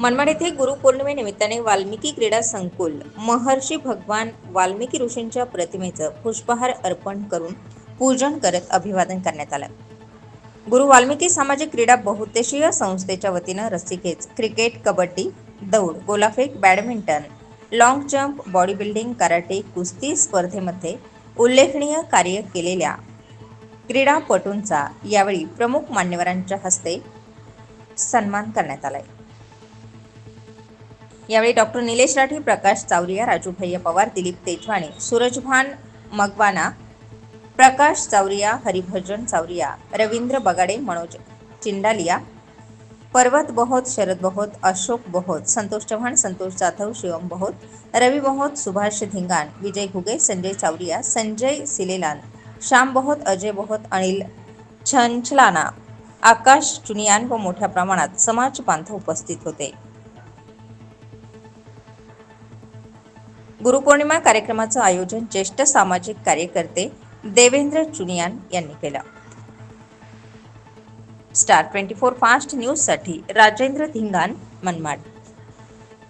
मनमाड येथे गुरुपौर्णिमेनिमित्ताने वाल्मिकी क्रीडा संकुल. महर्षी भगवान वाल्मिकी ऋषींच्या प्रतिमेचं पुष्पहार अर्पण करून पूजन करत अभिवादन करण्यात आलं. गुरु वाल्मिकी सामाजिक क्रीडा बहुउद्देशीय संस्थेच्या वतीनं रस्सीखेच क्रिकेट कबड्डी दौड गोलाफेक badminton long jump body building karate कुस्ती स्पर्धेमध्ये उल्लेखनीय कार्य केलेल्या क्रीडापटूंचा यावेळी प्रमुख मान्यवरांच्या हस्ते सन्मान करण्यात आलाय. यावेळी डॉक्टर निलेश राठी प्रकाश चावरिया राजू भैया पवार दिलीप तेजवाणे सूरजभान मगवाना प्रकाश चावरिया हरिभजन चावरिया रवींद्र बगाडे मनोज चिंडालिया पर्वत बहोत शरद बहोत अशोक बहोत संतोष चव्हाण संतोष जाधव शिवम बहोत रवी बहोत सुभाष धिंगाण विजय घुगे संजय चावरिया संजय सिलेलान श्याम बहोत अजय बहोत अनिल छंचलाना आकाश चुनियान व मोठ्या प्रमाणात समाज बांधव उपस्थित होते. गुरुपौर्णिमा कार्यक्रमाचं आयोजन ज्येष्ठ सामाजिक कार्यकर्ते देवेंद्र चुनियान यांनी केलं. स्टार ट्वेंटी फोर फास्ट न्यूजसाठी राजेंद्र धिंगान मनमाड.